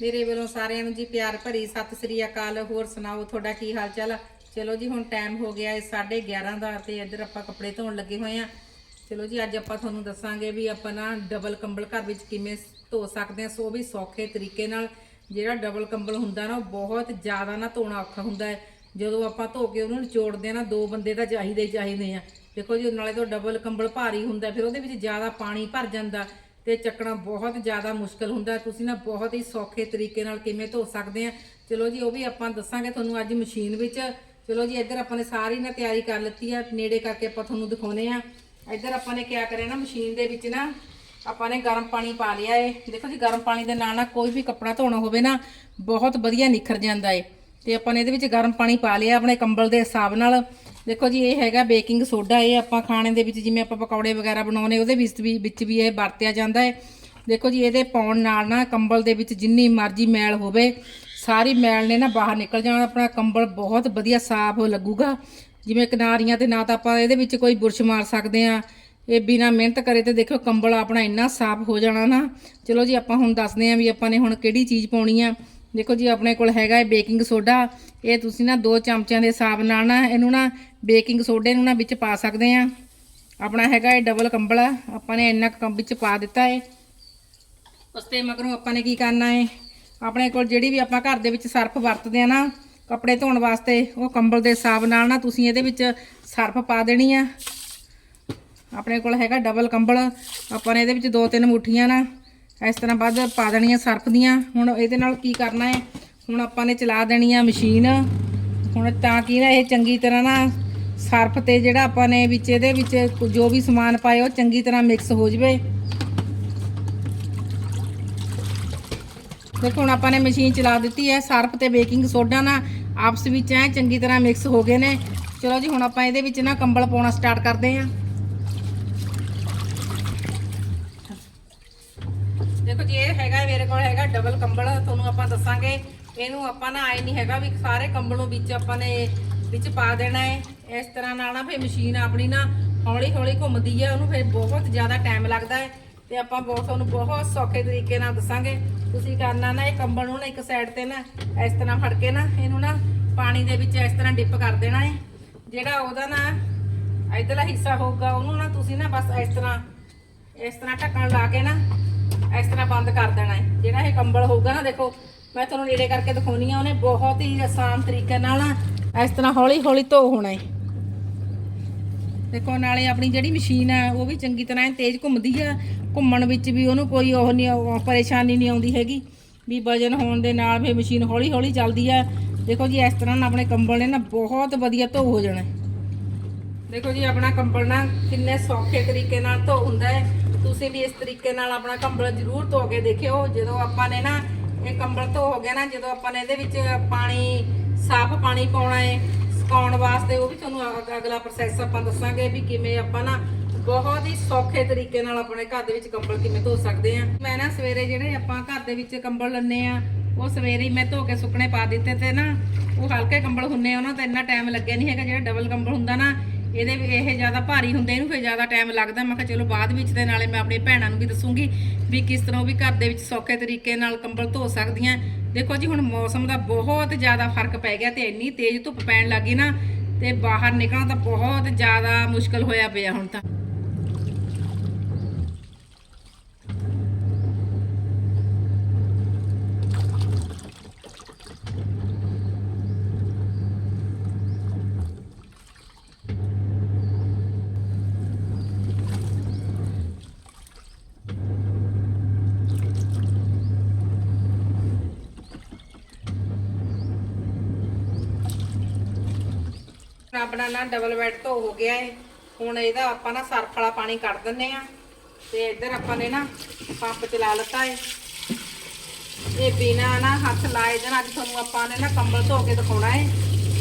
ਮੇਰੇ ਵੱਲੋਂ ਸਾਰਿਆਂ ਨੂੰ ਜੀ ਪਿਆਰ ਭਰੀ ਸਤਿ ਸ੍ਰੀ ਅਕਾਲ। ਹੋਰ ਸੁਣਾਓ, ਤੁਹਾਡਾ ਕੀ ਹਾਲ ਚਾਲ? ਆ? ਚਲੋ ਜੀ, ਹੁਣ ਟਾਈਮ ਹੋ ਗਿਆ ਹੈ 11:30 ਦਾ ਤੇ ਇੱਧਰ ਆਪਾਂ ਕੱਪੜੇ ਧੋਣ ਲੱਗੇ ਹੋਏ ਆ ਚਲੋ ਜੀ, ਅੱਜ ਆਪਾਂ ਤੁਹਾਨੂੰ ਦੱਸਾਂਗੇ ਵੀ ਆਪਾਂ ਨਾ ਡਬਲ ਕੰਬਲ ਘਰ ਵਿੱਚ ਕਿਵੇਂ ਧੋ ਸਕਦੇ ਆ ਸੋ ਵੀ ਸੌਖੇ ਤਰੀਕੇ ਨਾਲ ਜਿਹੜਾ ਡਬਲ ਕੰਬਲ ਹੁੰਦਾ ਨਾ, ਉਹ ਬਹੁਤ ਜ਼ਿਆਦਾ ਨਾ ਧੋਣਾ ਔਖਾ ਹੁੰਦਾ ਹੈ। ਜਦੋਂ ਆਪਾਂ ਧੋ ਕੇ ਉਹਨੂੰ ਨਿਚੋੜਦੇ ਆ ਨਾ, ਦੋ ਬੰਦੇ ਤਾਂ ਚਾਹੀਦੇ ਹੀ ਚਾਹੀਦੇ ਆ। ਦੇਖੋ ਜੀ, ਨਾਲੇ ਤੋਂ ਡਬਲ ਕੰਬਲ ਭਾਰੀ ਹੁੰਦਾ ਫਿਰ ਉਹਦੇ ਵਿੱਚ ਜ਼ਿਆਦਾ ਪਾਣੀ ਭਰ ਜਾਂਦਾ। ਤੇ ਚੱਕਣਾ ਬਹੁਤ ਜ਼ਿਆਦਾ ਮੁਸ਼ਕਲ ਹੁੰਦਾ ਤੁਸੀਂ ਨਾ ਬਹੁਤ ਹੀ ਸੌਖੇ ਤਰੀਕੇ ਨਾਲ ਕਿਵੇਂ ਧੋ ਸਕਦੇ ਆ। ਚਲੋ ਜੀ, ਉਹ ਵੀ ਆਪਾਂ ਦੱਸਾਂਗੇ ਤੁਹਾਨੂੰ ਅੱਜ ਮਸ਼ੀਨ ਵਿੱਚ। ਚਲੋ ਜੀ, ਇੱਧਰ ਆਪਾਂ ਨੇ ਸਾਰੀ ਨਾ ਤਿਆਰੀ ਕਰ ਲਿੱਤੀ ਆ। ਨੇੜੇ ਕਰਕੇ ਆਪਾਂ ਤੁਹਾਨੂੰ ਦਿਖਾਉਨੇ ਆ। ਇੱਧਰ ਆਪਾਂ ਨੇ ਕਿਆ ਕਰਿਆ ਨਾ, ਮਸ਼ੀਨ ਦੇ ਵਿੱਚ ਨਾ ਆਪਾਂ ਨੇ ਗਰਮ ਪਾਣੀ ਪਾ ਲਿਆ ਏ। ਦੇਖੋ ਜੀ, ਗਰਮ ਪਾਣੀ ਦੇ ਨਾਲ ਨਾ ਕੋਈ ਵੀ ਕੱਪੜਾ ਧੋਣਾ ਹੋਵੇ ਨਾ, ਬਹੁਤ ਵਧੀਆ ਨਿਖਰ ਜਾਂਦਾ ਏ। ਤੇ ਆਪਾਂ ਨੇ ਇਹਦੇ ਵਿੱਚ ਗਰਮ ਪਾਣੀ ਪਾ ਲਿਆ ਆਪਣੇ ਕੰਬਲ ਦੇ ਹਿਸਾਬ ਨਾਲ। ਦੇਖੋ ਜੀ, ਇਹ ਹੈਗਾ ਬੇਕਿੰਗ ਸੋਡਾ, ਇਹ ਆਪਾਂ ਖਾਣੇ ਦੇ ਵਿੱਚ ਜਿਵੇਂ ਆਪਾਂ ਪਕੌੜੇ ਵਗੈਰਾ ਬਣਾਉਨੇ ਉਹਦੇ ਵਿੱਚ ਵੀ ਵਿੱਚ ਵੀ ਇਹ ਵਰਤਿਆ ਜਾਂਦਾ ਹੈ। ਦੇਖੋ ਜੀ, ਇਹਦੇ ਪਾਉਣ ਨਾਲ ਨਾ ਕੰਬਲ ਦੇ ਵਿੱਚ ਜਿੰਨੀ ਮਰਜ਼ੀ ਮੈਲ ਹੋਵੇ, ਸਾਰੀ ਮੈਲ ਨੇ ਨਾ ਬਾਹਰ ਨਿਕਲ ਜਾਣਾ, ਆਪਣਾ ਕੰਬਲ ਬਹੁਤ ਵਧੀਆ ਸਾਫ਼ ਲੱਗੂਗਾ। ਜਿਵੇਂ ਕਿਨਾਰੀਆਂ ਤੇ ਨਾ ਤਾਂ ਆਪਾਂ ਇਹਦੇ ਵਿੱਚ ਕੋਈ ਬੁਰਸ਼ ਮਾਰ ਸਕਦੇ ਆ ਇਹ ਬਿਨਾ ਮਿਹਨਤ ਕਰੇ ਤੇ ਦੇਖੋ ਕੰਬਲ ਆਪਣਾ ਇੰਨਾ ਸਾਫ਼ ਹੋ ਜਾਣਾ ਨਾ। ਚਲੋ ਜੀ, ਆਪਾਂ ਹੁਣ ਦੱਸਦੇ ਆ ਵੀ ਆਪਾਂ ਨੇ ਹੁਣ ਕਿਹੜੀ ਚੀਜ਼ ਪਾਉਣੀ ਆ। ਦੇਖੋ ਜੀ, ਆਪਣੇ ਕੋਲ ਹੈਗਾ ਹੈ ਬੇਕਿੰਗ ਸੋਡਾ, ਇਹ ਤੁਸੀਂ ਨਾ ਦੋ ਚਮਚਿਆਂ ਦੇ ਹਿਸਾਬ ਨਾਲ ਨਾ ਇਹਨੂੰ ਨਾ ਬੇਕਿੰਗ ਸੋਡੇ ਨੂੰ ਨਾ ਵਿੱਚ ਪਾ ਸਕਦੇ ਆ। ਆਪਣਾ ਹੈਗਾ ਇਹ ਡਬਲ ਕੰਬਲ, ਆਪਾਂ ਨੇ ਇੰਨਾ ਕੁ ਕੰਮ ਵਿੱਚ ਪਾ ਦਿੱਤਾ ਹੈ ਉਸ ਤੇ ਮਗਰੋਂ ਆਪਾਂ ਨੇ ਕੀ ਕਰਨਾ ਹੈ ਆਪਣੇ ਕੋਲ ਜਿਹੜੀ ਵੀ ਆਪਾਂ ਘਰ ਦੇ ਵਿੱਚ ਸਰਫ ਵਰਤਦੇ ਆ ਨਾ, ਕੱਪੜੇ ਧੋਣ ਵਾਸਤੇ, ਉਹ ਕੰਬਲ ਦੇ ਹਿਸਾਬ ਨਾਲ ਨਾ ਤੁਸੀਂ ਇਹਦੇ ਵਿੱਚ ਸਰਫ ਪਾ ਦੇਣੀ ਆ। ਆਪਣੇ ਕੋਲ ਹੈਗਾ ਡਬਲ ਕੰਬਲ, ਆਪਾਂ ਨੇ ਇਹਦੇ ਵਿੱਚ ਦੋ ਤਿੰਨ ਮੁੱਠੀਆਂ ਨਾ, ਇਸ ਤਰ੍ਹਾਂ ਵੱਧ ਪਾ ਦੇਣੀਆਂ ਸਰਫ ਦੀਆਂ। ਹੁਣ ਇਹਦੇ ਨਾਲ ਕੀ ਕਰਨਾ ਹੈ ਹੁਣ ਆਪਾਂ ਨੇ ਚਲਾ ਦੇਣੀ ਆ ਮਸ਼ੀਨ। ਹੁਣ ਤਾਂ ਕੀ ਨਾ ਇਹ ਚੰਗੀ ਤਰ੍ਹਾਂ ਨਾ ਸਰਫ ਤੇ ਜਿਹੜਾ ਆਪਾਂ ਨੇ ਵਿੱਚ ਇਹਦੇ ਵਿੱਚ ਜੋ ਵੀ ਸਮਾਨ ਪਾਏ ਉਹ ਚੰਗੀ ਤਰ੍ਹਾਂ ਮਿਕਸ ਹੋ ਜਵੇ। ਦੇਖੋ, ਹੁਣ ਆਪਾਂ ਨੇ ਮਸ਼ੀਨ ਚਲਾ ਦਿੱਤੀ ਹੈ ਸਰਫ ਤੇ ਬੇਕਿੰਗ ਸੋਡਾ ਨਾ ਆਪਸ ਵਿੱਚ ਐ ਚੰਗੀ ਤਰ੍ਹਾਂ ਮਿਕਸ ਹੋ ਗਏ ਨੇ। ਚਲੋ ਜੀ, ਹੁਣ ਆਪਾਂ ਇਹਦੇ ਵਿੱਚ ਨਾ ਕੰਬਲ ਪਾਉਣਾ ਸਟਾਰਟ ਕਰਦੇ ਹਾਂ। ਦੇਖੋ ਜੀ, ਇਹ ਹੈਗਾ, ਮੇਰੇ ਕੋਲ ਹੈਗਾ ਡਬਲ ਕੰਬਲ, ਤੁਹਾਨੂੰ ਆਪਾਂ ਦੱਸਾਂਗੇ। ਇਹਨੂੰ ਆਪਾਂ ਨਾ ਆਏ ਨਹੀਂ ਹੈਗਾ ਵੀ ਸਾਰੇ ਕੰਬਲ ਨੂੰ ਵਿੱਚ ਆਪਾਂ ਨੇ ਵਿੱਚ ਪਾ ਦੇਣਾ ਹੈ ਇਸ ਤਰ੍ਹਾਂ ਨਾਲ ਨਾ ਫਿਰ ਮਸ਼ੀਨ ਆਪਣੀ ਨਾ ਹੌਲੀ ਹੌਲੀ ਘੁੰਮਦੀ ਹੈ ਉਹਨੂੰ ਫਿਰ ਬਹੁਤ ਜ਼ਿਆਦਾ ਟਾਈਮ ਲੱਗਦਾ ਹੈ ਤੇ ਆਪਾਂ ਬਹੁਤ ਤੁਹਾਨੂੰ ਬਹੁਤ ਸੌਖੇ ਤਰੀਕੇ ਨਾਲ ਦੱਸਾਂਗੇ। ਤੁਸੀਂ ਕਰਨਾ ਨਾ ਇਹ ਕੰਬਲ ਨੂੰ ਨਾ ਇੱਕ ਸਾਈਡ ਤੇ ਨਾ ਇਸ ਤਰ੍ਹਾਂ ਫੜ ਕੇ ਨਾ ਇਹਨੂੰ ਨਾ ਪਾਣੀ ਦੇ ਵਿੱਚ ਇਸ ਤਰ੍ਹਾਂ ਡਿਪ ਕਰ ਦੇਣਾ ਹੈ ਜਿਹੜਾ ਉਹਦਾ ਨਾ ਇਧਰਲਾ ਹਿੱਸਾ ਹੋਊਗਾ, ਉਹਨੂੰ ਨਾ ਤੁਸੀਂ ਨਾ ਬਸ ਇਸ ਤਰ੍ਹਾਂ ਇਸ ਤਰ੍ਹਾਂ ਢੱਕਣ ਲਾ ਕੇ ਨਾ ਇਸ ਤਰ੍ਹਾਂ ਬੰਦ ਕਰ ਦੇਣਾ ਹੈ ਜਿਹੜਾ ਇਹ ਕੰਬਲ ਹੋਊਗਾ ਨਾ, ਦੇਖੋ, ਮੈਂ ਤੁਹਾਨੂੰ ਨੇੜੇ ਕਰਕੇ ਦਿਖਾਉਣੀ ਆ, ਉਹਨੇ ਬਹੁਤ ਹੀ ਆਸਾਨ ਤਰੀਕੇ ਨਾਲ ਨਾ ਇਸ ਤਰ੍ਹਾਂ ਹੌਲੀ ਹੌਲੀ ਧੋ ਹੋਣਾ ਹੈ ਦੇਖੋ, ਨਾਲੇ ਆਪਣੀ ਜਿਹੜੀ ਮਸ਼ੀਨ ਹੈ ਉਹ ਵੀ ਚੰਗੀ ਤਰ੍ਹਾਂ ਤੇਜ਼ ਘੁੰਮਦੀ ਆ। ਘੁੰਮਣ ਵਿੱਚ ਵੀ ਉਹਨੂੰ ਕੋਈ ਉਹ ਨਹੀਂ ਪਰੇਸ਼ਾਨੀ ਨਹੀਂ ਆਉਂਦੀ ਹੈਗੀ। ਵੀ ਵਜਨ ਹੋਣ ਦੇ ਨਾਲ ਵੀ ਮਸ਼ੀਨ ਹੌਲੀ ਹੌਲੀ ਚੱਲਦੀ ਆ। ਦੇਖੋ ਜੀ, ਇਸ ਤਰ੍ਹਾਂ ਨਾ ਆਪਣੇ ਕੰਬਲ ਨੇ ਨਾ ਬਹੁਤ ਵਧੀਆ ਧੋ ਹੋ ਜਾਣਾ ਦੇਖੋ ਜੀ, ਆਪਣਾ ਕੰਬਲ ਨਾ ਕਿੰਨੇ ਸੌਖੇ ਤਰੀਕੇ ਨਾਲ ਧੋ ਹੁੰਦਾ ਹੈ ਤੁਸੀਂ ਵੀ ਇਸ ਤਰੀਕੇ ਨਾਲ ਆਪਣਾ ਕੰਬਲ ਜ਼ਰੂਰ ਧੋ ਕੇ ਦੇਖਿਓ। ਜਦੋਂ ਆਪਾਂ ਨੇ ਨਾ ਇਹ ਕੰਬਲ ਧੋ ਹੋ ਗਿਆ ਨਾ, ਜਦੋਂ ਆਪਾਂ ਨੇ ਇਹਦੇ ਵਿੱਚ ਪਾਣੀ ਸਾਫ਼ ਪਾਣੀ ਪਾਉਣਾ ਹੈ ਸੁਕਾਉਣ ਵਾਸਤੇ ਉਹ ਵੀ ਤੁਹਾਨੂੰ ਅਗ- ਅਗਲਾ ਪ੍ਰੋਸੈਸ ਆਪਾਂ ਦੱਸਾਂਗੇ ਵੀ ਕਿਵੇਂ ਆਪਾਂ ਨਾ ਬਹੁਤ ਹੀ ਸੌਖੇ ਤਰੀਕੇ ਨਾਲ ਆਪਣੇ ਘਰ ਦੇ ਵਿੱਚ ਕੰਬਲ ਕਿਵੇਂ ਧੋ ਸਕਦੇ ਆ। ਮੈਂ ਨਾ ਸਵੇਰੇ ਜਿਹੜੇ ਆਪਾਂ ਘਰ ਦੇ ਵਿੱਚ ਕੰਬਲ ਲੈਂਦੇ ਆ ਉਹ ਸਵੇਰੇ ਹੀ ਮੈਂ ਧੋ ਕੇ ਸੁੱਕਣੇ ਪਾ ਦਿੱਤੇ ਤੇ ਨਾ ਉਹ ਹਲਕੇ ਕੰਬਲ ਹੁੰਨੇ ਆ, ਉਹਨਾਂ ਤੇ ਇੰਨਾ ਟਾਈਮ ਲੱਗਿਆ ਨਹੀਂ ਹੈਗਾ ਜਿਹੜਾ ਡਬਲ ਕੰਬਲ ਹੁੰਦਾ ਨਾ ਇਹਦੇ ਵੀ ਇਹ ਜ਼ਿਆਦਾ ਭਾਰੀ ਹੁੰਦੇ ਇਹਨੂੰ ਫਿਰ ਜ਼ਿਆਦਾ ਟਾਈਮ ਲੱਗਦਾ। ਮੈਂ ਕਿਹਾ ਚਲੋ ਬਾਅਦ ਵਿੱਚ ਦੇ ਨਾਲੇ ਮੈਂ ਆਪਣੀ ਭੈਣਾਂ ਨੂੰ ਵੀ ਦੱਸੂੰਗੀ ਵੀ ਕਿਸ ਤਰ੍ਹਾਂ ਉਹ ਵੀ ਘਰ ਦੇ ਵਿੱਚ ਸੌਖੇ ਤਰੀਕੇ ਨਾਲ ਕੰਬਲ ਧੋ ਸਕਦੀਆਂ। ਦੇਖੋ ਜੀ, ਹੁਣ ਮੌਸਮ ਦਾ ਬਹੁਤ ਜ਼ਿਆਦਾ ਫ਼ਰਕ ਪੈ ਗਿਆ ਤੇ ਇੰਨੀ ਤੇਜ਼ ਧੁੱਪ ਪੈਣ ਲੱਗੀ ਨਾ, ਤੇ ਬਾਹਰ ਨਿਕਲਣਾ ਤਾਂ ਬਹੁਤ ਜ਼ਿਆਦਾ ਮੁਸ਼ਕਲ ਹੋਇਆ ਪਿਆ ਹੁਣ ਤਾਂ। ਆਪਣਾ ਨਾ ਡਬਲ ਬੈੱਡ ਧੋ ਹੋ ਗਿਆ ਹੈ ਹੁਣ ਇਹਦਾ ਆਪਾਂ ਨਾ ਸਰਫ ਵਾਲਾ ਪਾਣੀ ਕੱਢ ਦਿੰਨੇ ਆ। ਤੇ ਇੱਧਰ ਆਪਾਂ ਨੇ ਨਾ ਪੰਪ ਚਲਾ ਲਿੱਤਾ ਹੈ ਇਹ ਬਿਨਾ ਨਾ ਹੱਥ ਲਾਏ ਦੇ ਅੱਜ ਤੁਹਾਨੂੰ ਆਪਾਂ ਨੇ ਨਾ ਕੰਬਲ ਧੋ ਕੇ ਦਿਖਾਉਣਾ ਹੈ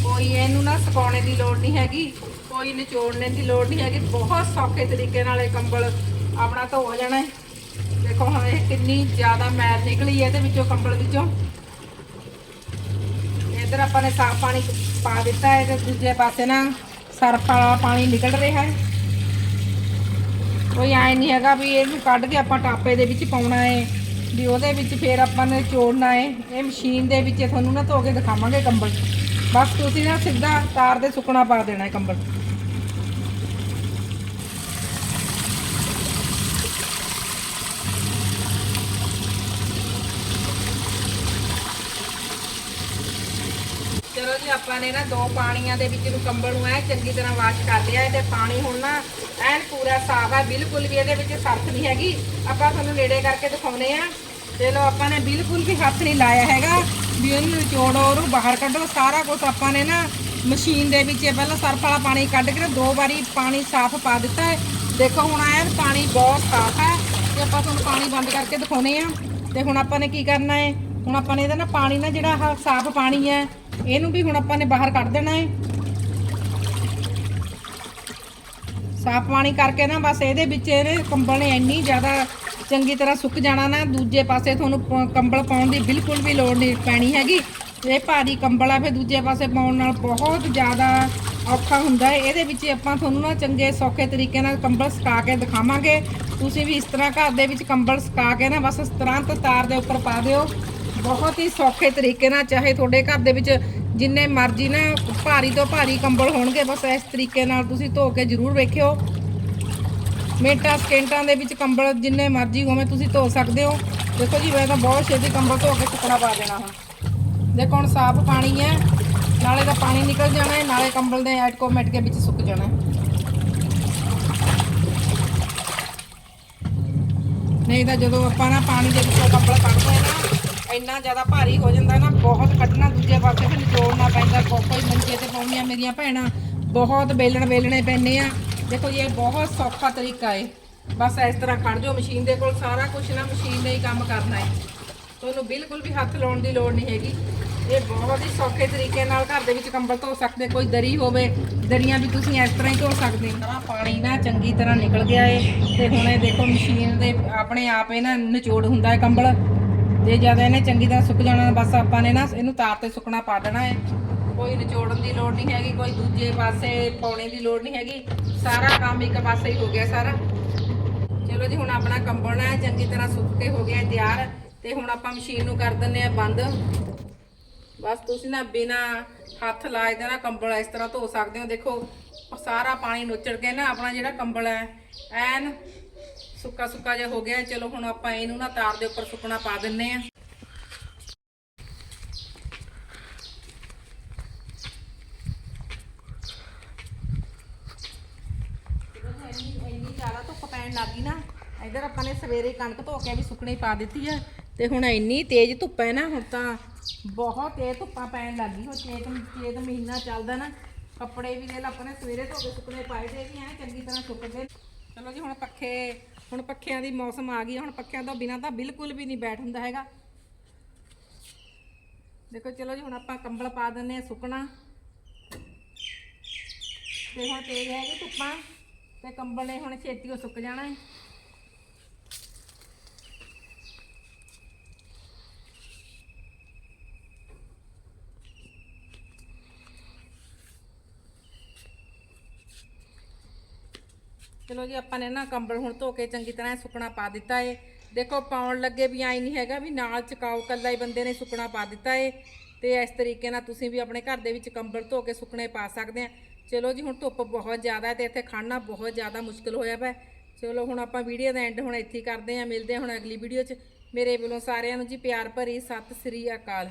ਕੋਈ ਇਹਨੂੰ ਨਾ ਸੁਕਾਉਣੇ ਦੀ ਲੋੜ ਨਹੀਂ ਹੈਗੀ। ਕੋਈ ਨਿਚੋੜਨੇ ਦੀ ਲੋੜ ਨਹੀਂ ਹੈਗੀ। ਬਹੁਤ ਸੌਖੇ ਤਰੀਕੇ ਨਾਲ ਇਹ ਕੰਬਲ ਆਪਣਾ ਧੋ ਜਾਣਾ ਹੈ ਦੇਖੋ ਹੁਣ ਇਹ ਕਿੰਨੀ ਜ਼ਿਆਦਾ ਮੈਲ ਨਿਕਲੀ ਹੈ ਇਹਦੇ ਵਿੱਚੋਂ ਕੰਬਲ ਵਿੱਚੋਂ। ਇੱਧਰ ਆਪਾਂ ਨੇ ਸਾਫ਼ ਪਾਣੀ ਪਾ ਦਿੱਤਾ ਹੈ ਤੇ ਦੂਜੇ ਪਾਸੇ ਨਾ ਸਰਫ ਵਾਲਾ ਪਾਣੀ ਨਿਕਲ ਰਿਹਾ ਹੈ। ਕੋਈ ਐ ਨਹੀਂ ਹੈਗਾ ਵੀ ਇਹਨੂੰ ਕੱਢ ਕੇ ਆਪਾਂ ਟਾਪੇ ਦੇ ਵਿੱਚ ਪਾਉਣਾ ਹੈ ਵੀ ਉਹਦੇ ਵਿੱਚ ਫੇਰ ਆਪਾਂ ਨੇ ਚੋੜਨਾ ਹੈ। ਇਹ ਮਸ਼ੀਨ ਦੇ ਵਿੱਚ ਤੁਹਾਨੂੰ ਨਾ ਧੋ ਕੇ ਦਿਖਾਵਾਂਗੇ ਕੰਬਲ। ਬਸ ਤੁਸੀਂ ਨਾ ਸਿੱਧਾ ਤਾਰ ਦੇ ਸੁੱਕਣਾ ਪਾ ਦੇਣਾ ਹੈ ਕੰਬਲ। ਚਲੋ ਜੀ, ਆਪਾਂ ਨੇ ਨਾ ਦੋ ਪਾਣੀਆਂ ਦੇ ਵਿੱਚ ਨੂੰ ਕੰਬਲ ਨੂੰ ਐ ਚੰਗੀ ਤਰ੍ਹਾਂ ਵਾਸ਼ ਕਰ ਲਿਆ ਤੇ ਪਾਣੀ ਹੁਣ ਨਾ ਐਨ ਪੂਰਾ ਸਾਫ਼ ਹੈ ਬਿਲਕੁਲ ਵੀ ਇਹਦੇ ਵਿੱਚ ਸਰਫ ਨਹੀਂ ਹੈਗੀ। ਆਪਾਂ ਤੁਹਾਨੂੰ ਨੇੜੇ ਕਰਕੇ ਦਿਖਾਉਨੇ ਆ। ਚਲੋ, ਆਪਾਂ ਨੇ ਬਿਲਕੁਲ ਵੀ ਹੱਥ ਨਹੀਂ ਲਾਇਆ ਹੈਗਾ। ਵੀ ਉਹਨੂੰ ਨਿਚੋੜੋ ਉਹਨੂੰ ਬਾਹਰ ਕੱਢੋ। ਸਾਰਾ ਕੁਝ ਆਪਾਂ ਨੇ ਨਾ ਮਸ਼ੀਨ ਦੇ ਵਿੱਚ ਪਹਿਲਾਂ ਸਰਫ ਵਾਲਾ ਪਾਣੀ ਕੱਢ ਕੇ ਦੋ ਵਾਰੀ ਪਾਣੀ ਸਾਫ਼ ਪਾ ਦਿੱਤਾ ਹੈ। ਦੇਖੋ, ਹੁਣ ਐਨ ਪਾਣੀ ਬਹੁਤ ਸਾਫ਼ ਹੈ ਤੇ ਆਪਾਂ ਤੁਹਾਨੂੰ ਪਾਣੀ ਬੰਦ ਕਰਕੇ ਦਿਖਾਉਨੇ ਆ। ਤੇ ਹੁਣ ਆਪਾਂ ਨੇ ਕੀ ਕਰਨਾ ਹੈ? ਹੁਣ ਆਪਾਂ ਨੇ ਇਹਦਾ ਨਾ ਪਾਣੀ ਨਾ ਜਿਹੜਾ ਸਾਫ਼ ਪਾਣੀ ਹੈ ਇਹਨੂੰ ਵੀ ਹੁਣ ਆਪਾਂ ਨੇ ਬਾਹਰ ਕੱਢ ਦੇਣਾ ਹੈ। ਸਾਫ਼ ਪਾਣੀ ਕਰਕੇ ਨਾ ਬਸ ਇਹਦੇ ਵਿੱਚ ਇਹਨੇ ਕੰਬਲ ਨੇ ਇੰਨੀ ਜ਼ਿਆਦਾ ਚੰਗੀ ਤਰ੍ਹਾਂ ਸੁੱਕ ਜਾਣਾ ਨਾ, ਦੂਜੇ ਪਾਸੇ ਤੁਹਾਨੂੰ ਕੰਬਲ ਪਾਉਣ ਦੀ ਬਿਲਕੁਲ ਵੀ ਲੋੜ ਨਹੀਂ ਪੈਣੀ ਹੈਗੀ। ਇਹ ਭਾਰੀ ਕੰਬਲ ਆ, ਫਿਰ ਦੂਜੇ ਪਾਸੇ ਪਾਉਣ ਨਾਲ ਬਹੁਤ ਜ਼ਿਆਦਾ ਔਖਾ ਹੁੰਦਾ ਹੈ। ਇਹਦੇ ਵਿੱਚ ਆਪਾਂ ਤੁਹਾਨੂੰ ਨਾ ਚੰਗੇ ਸੌਖੇ ਤਰੀਕੇ ਨਾਲ ਕੰਬਲ ਸੁਕਾ ਕੇ ਦਿਖਾਵਾਂਗੇ। ਤੁਸੀਂ ਵੀ ਇਸ ਤਰ੍ਹਾਂ ਘਰ ਦੇ ਵਿੱਚ ਕੰਬਲ ਸੁਕਾ ਕੇ ਨਾ ਬਸ ਤੁਰੰਤ ਤਾਰ ਦੇ ਉੱਪਰ ਪਾ ਦਿਓ। ਬਹੁਤ ਹੀ ਸੌਖੇ ਤਰੀਕੇ ਨਾਲ, ਚਾਹੇ ਤੁਹਾਡੇ ਘਰ ਦੇ ਵਿੱਚ ਜਿੰਨੇ ਮਰਜ਼ੀ ਨਾ ਭਾਰੀ ਤੋਂ ਭਾਰੀ ਕੰਬਲ ਹੋਣਗੇ, ਬਸ ਇਸ ਤਰੀਕੇ ਨਾਲ ਤੁਸੀਂ ਧੋ ਕੇ ਜ਼ਰੂਰ ਵੇਖਿਓ। ਮਿੰਟਾਂ, ਸਕਿੰਟਾਂ ਦੇ ਵਿੱਚ ਕੰਬਲ ਜਿੰਨੇ ਮਰਜ਼ੀ ਹੋਵੇ ਤੁਸੀਂ ਧੋ ਸਕਦੇ ਹੋ। ਦੇਖੋ ਜੀ, ਮੈਂ ਤਾਂ ਬਹੁਤ ਛੇਤੀ ਕੰਬਲ ਧੋ ਕੇ ਸੁੱਕਣਾ ਪਾ ਦੇਣਾ ਹੁਣ। ਦੇਖੋ, ਹੁਣ ਸਾਫ਼ ਪਾਣੀ ਹੈ। ਨਾਲੇ ਦਾ ਪਾਣੀ ਨਿਕਲ ਜਾਣਾ ਹੈ, ਨਾਲੇ ਕੰਬਲ ਦੇ ਐਟਕੋ ਆਟੋਮੈਟਿਕ ਵਿੱਚ ਸੁੱਕ ਜਾਣਾ ਨਹੀਂ ਤਾਂ ਜਦੋਂ ਆਪਾਂ ਨਾ ਪਾਣੀ ਦੇ ਵਿੱਚੋਂ ਕੰਬਲ ਕੱਢਦੇ ਹਾਂ ਨਾ ਇੰਨਾ ਜ਼ਿਆਦਾ ਭਾਰੀ ਹੋ ਜਾਂਦਾ ਨਾ, ਬਹੁਤ ਕੱਢਣਾ ਦੂਜੇ ਪਾਸੇ, ਫਿਰ ਨਿਚੋੜਨਾ ਪੈਂਦਾ ਕੋਈ ਮੰਜੇ ਤੇ ਪਾਉਂਦੀਆਂ ਮੇਰੀਆਂ ਭੈਣਾਂ, ਬਹੁਤ ਵੇਲਣ ਵੇਲਣੇ ਪੈਂਦੇ ਆ। ਦੇਖੋ ਜੀ, ਇਹ ਬਹੁਤ ਸੌਖਾ ਤਰੀਕਾ ਹੈ ਬਸ ਇਸ ਤਰ੍ਹਾਂ ਖੜ ਜਾਓ ਮਸ਼ੀਨ ਦੇ ਕੋਲ, ਸਾਰਾ ਕੁਝ ਨਾ ਮਸ਼ੀਨ ਨੇ ਹੀ ਕੰਮ ਕਰਨਾ ਹੈ ਤੁਹਾਨੂੰ ਬਿਲਕੁਲ ਵੀ ਹੱਥ ਲਾਉਣ ਦੀ ਲੋੜ ਨਹੀਂ ਹੈਗੀ। ਇਹ ਬਹੁਤ ਹੀ ਸੌਖੇ ਤਰੀਕੇ ਨਾਲ ਘਰ ਦੇ ਵਿੱਚ ਕੰਬਲ ਧੋ ਸਕਦੇ, ਕੋਈ ਦਰੀ ਹੋਵੇ, ਦਰੀਆਂ ਵੀ ਤੁਸੀਂ ਇਸ ਤਰ੍ਹਾਂ ਹੀ ਧੋ ਸਕਦੇ ਹੋ। ਪਾਣੀ ਨਾ ਚੰਗੀ ਤਰ੍ਹਾਂ ਨਿਕਲ ਗਿਆ ਏ। ਤੇ ਹੁਣ ਇਹ ਦੇਖੋ ਮਸ਼ੀਨ ਦੇ ਆਪਣੇ ਆਪ ਇਹ ਨਾ ਨਿਚੋੜ ਹੁੰਦਾ ਹੈ ਕੰਬਲ। ਜੇ ਜ਼ਿਆਦਾ ਇਹਨੇ ਚੰਗੀ ਤਰ੍ਹਾਂ ਸੁੱਕ ਜਾਣਾ, ਬਸ ਆਪਾਂ ਨੇ ਨਾ ਇਹਨੂੰ ਤਾਰ ਤੇ ਸੁੱਕਣਾ ਪਾ ਦੇਣਾ ਹੈ। ਕੋਈ ਨਿਚੋੜਨ ਦੀ ਲੋੜ ਨਹੀਂ ਹੈਗੀ, ਕੋਈ ਦੂਜੇ ਪਾਸੇ ਪਾਉਣੇ ਦੀ ਲੋੜ ਨਹੀਂ ਹੈਗੀ। ਸਾਰਾ ਕੰਮ ਇੱਕ ਪਾਸੇ ਹੀ ਹੋ ਗਿਆ ਸਾਰਾ। ਚਲੋ ਜੀ, ਹੁਣ ਆਪਣਾ ਕੰਬਲ ਨਾ ਚੰਗੀ ਤਰ੍ਹਾਂ ਸੁੱਕ ਕੇ ਹੋ ਗਿਆ ਤਿਆਰ। ਤੇ ਹੁਣ ਆਪਾਂ ਮਸ਼ੀਨ ਨੂੰ ਕਰ ਦਿੰਨੇ ਆ ਬੰਦ। ਬਸ ਤੁਸੀਂ ਨਾ ਬਿਨਾ ਹੱਥ ਲਾਏ ਦੇ ਨਾ ਕੰਬਲ ਇਸ ਤਰ੍ਹਾਂ ਧੋ ਸਕਦੇ ਹੋ। ਦੇਖੋ ਉਹ ਸਾਰਾ ਪਾਣੀ ਨੋਚੜ ਕੇ ਨਾ ਆਪਣਾ ਜਿਹੜਾ ਕੰਬਲ ਹੈ, ਐਨ ਸੁੱਕਾ ਸੁੱਕਾ ਜਿਹਾ ਹੋ ਗਿਆ। ਚਲੋ ਹੁਣ ਆਪਾਂ ਇਹਨੂੰ ਨਾ ਤਾਰ ਦੇ ਉੱਪਰ ਸੁੱਕਣਾ ਪਾ ਦਿੰਨੇ ਆ ਇੰਨੀ ਜ਼ਿਆਦਾ ਧੁੱਪ ਪੈਣ ਲੱਗੀ ਨਾ, ਇਧਰ ਆਪਾਂ ਨੇ ਸਵੇਰੇ ਕਣਕ ਧੋ ਕੇ ਵੀ ਸੁੱਕਣੀ ਪਾ ਦਿੱਤੀ ਹੈ ਤੇ ਹੁਣ ਇੰਨੀ ਤੇਜ਼ ਧੁੱਪ ਹੈ ਨਾ, ਹੁਣ ਤਾਂ ਬਹੁਤ ਤੇਜ਼ ਧੁੱਪਾਂ ਪੈਣ ਲੱਗੀ ਹੋ ਚੇਤ ਚੇਤ ਮਹੀਨਾ ਚੱਲਦਾ ਨਾ ਕੱਪੜੇ ਵੀ ਦੇ ਆਪਾਂ ਨੇ ਸਵੇਰੇ ਧੋ ਕੇ ਸੁੱਕਣੇ ਪਾਏ ਤੇ ਵੀ ਐ ਚੰਗੀ ਤਰ੍ਹਾਂ ਸੁੱਕ ਗਏ। ਚਲੋ ਜੀ, ਹੁਣ ਪੱਖੇ, ਹੁਣ ਪੱਖਿਆਂ ਦੀ ਮੌਸਮ ਆ ਗਈ, ਹੁਣ ਪੱਖਿਆਂ ਤੋਂ ਬਿਨਾਂ ਤਾਂ ਬਿਲਕੁਲ ਵੀ ਨਹੀਂ ਬੈਠ ਹੁੰਦਾ ਹੈਗਾ। ਦੇਖੋ, ਚਲੋ ਜੀ, ਹੁਣ ਆਪਾਂ ਕੰਬਲ ਪਾ ਦਿੰਨੇ ਆ ਸੁੱਕਣਾ। ਤੇ ਹੁਣ ਤੇਜ਼ ਹੈਗੀ ਧੁੱਪਾਂ, ਤੇ ਕੰਬਲ ਨੇ ਹੁਣ ਛੇਤੀ ਉਹ ਸੁੱਕ ਜਾਣਾ ਹੈ। ਚਲੋ ਜੀ, ਆਪਾਂ ਨੇ ਨਾ ਕੰਬਲ ਹੁਣ ਧੋ ਕੇ ਚੰਗੀ ਤਰ੍ਹਾਂ ਸੁੱਕਣਾ ਪਾ ਦਿੱਤਾ ਏ। ਦੇਖੋ, ਪਾਉਣ ਲੱਗੇ ਵੀ ਆਈ ਨਹੀਂ ਹੈਗਾ ਵੀ ਨਾਲ ਚਕਾਓ ਕੱਲਾ ਹੀ ਬੰਦੇ ਨੇ ਸੁੱਕਣਾ ਪਾ ਦਿੱਤਾ ਏ। ਤੇ ਇਸ ਤਰੀਕੇ ਨਾਲ ਤੁਸੀਂ ਵੀ ਆਪਣੇ ਘਰ ਦੇ ਵਿੱਚ ਕੰਬਲ ਧੋ ਕੇ ਸੁੱਕਣੇ ਪਾ ਸਕਦੇ ਆ। ਚਲੋ ਜੀ, ਹੁਣ ਧੁੱਪ ਬਹੁਤ ਜ਼ਿਆਦਾ ਹੈ ਤੇ ਇੱਥੇ ਖੜਨਾ ਬਹੁਤ ਜ਼ਿਆਦਾ ਮੁਸ਼ਕਲ ਹੋਇਆ ਪਿਆ। ਚਲੋ, ਹੁਣ ਆਪਾਂ ਵੀਡੀਓ ਦਾ ਐਂਡ ਹੁਣ ਇੱਥੇ ਕਰਦੇ ਆ। ਮਿਲਦੇ ਆ ਹੁਣ ਅਗਲੀ ਵੀਡੀਓ 'ਚ। ਮੇਰੇ ਵੱਲੋਂ ਸਾਰਿਆਂ ਨੂੰ ਜੀ ਪਿਆਰ ਭਰੀ ਸਤਿ ਸ੍ਰੀ ਅਕਾਲ।